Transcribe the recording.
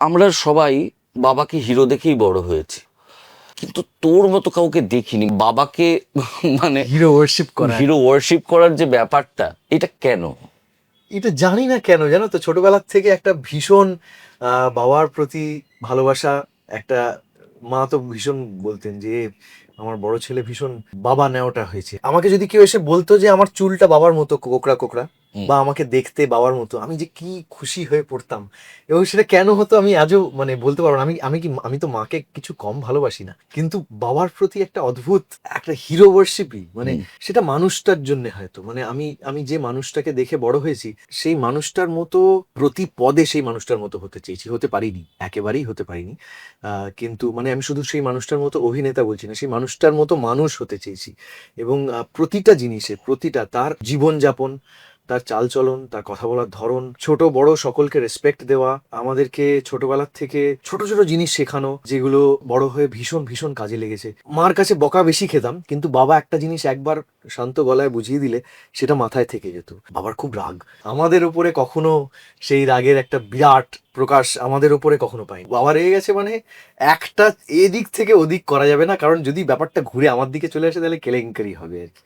আমরা সবাই বাবাকে হিরো দেখেই বড় হয়েছি। কিন্তু তোর মতো কাউকে দেখিনি। বাবাকে মানে হিরো ওয়ার্শিপ করা। হিরো ওয়ার্শিপ করার যে ব্যাপারটা এটা কেন? এটা জানি না কেন জানো তো? ছোটবেলার থেকে একটা ভীষণ বাবার প্রতি ভালোবাসা একটা মা তো ভীষণ বলতেন যে আমার বড় ছেলে ভীষণ বাবা নেওয়াটা হয়েছে। আমাকে যদি কেউ এসে বলতো যে আমার চুলটা বাবার মতো কোকড়া কোকড়া। বা আমাকে দেখতে বাবার মতো। আমি যে কি খুশি হয়ে পড়তাম। এবং সেটা কেন হতো আমি আজও মানে বলতে পারব না। আমি আমি কি আমি তো মাকে কিছু কম ভালোবাসি না। কিন্তু বাবার প্রতি একটা অদ্ভুত একটা হিরো ওয়ার্শিপই মানে সেটা মানুষটার জন্য হয়তো। মানে আমি আমি যে মানুষটাকে দেখে বড় হয়েছি সেই মানুষটার মতো প্রতি পদে সেই মানুষটার মতো হতে চেয়েছি। হতে পারিনি। একেবারেই হতে পারিনি। কিন্তু মানে আমি শুধু সেই মানুষটার মতো অভিনেতা বলছি না সেই মানুষটার মতো মানুষ হতে চেয়েছি। এবং প্রতিটা জিনিসে প্রতিটা তার জীবনযাপন তার চালচলন, তার কথা বলার ধরন, ছোট বড় সকলকে রেসপেক্ট দেওয়া, আমাদেরকে ছোটবেলার থেকে ছোট ছোট জিনিস শেখানো, যেগুলো বড় হয়ে ভীষণ ভীষণ কাজে লেগেছে। মার কাছে বকা বেশি খেতাম, কিন্তু বাবা একটা জিনিস একবার শান্ত গলায় বুঝিয়ে দিলে, সেটা মাথায় থেকে যেত। বাবার খুব রাগ। আমাদের উপরে কখনো সেই রাগের একটা বিরাট প্রকাশ আমাদের উপরে কখনো পাই বাবা রেগে গেছে মানে একটা এদিক থেকে ওদিক করা যাবে না, কারণ যদি ব্যাপারটা ঘুরে আমার দিকে চলে আসে, তাহলে কেলেঙ্কারি হবে আর কি।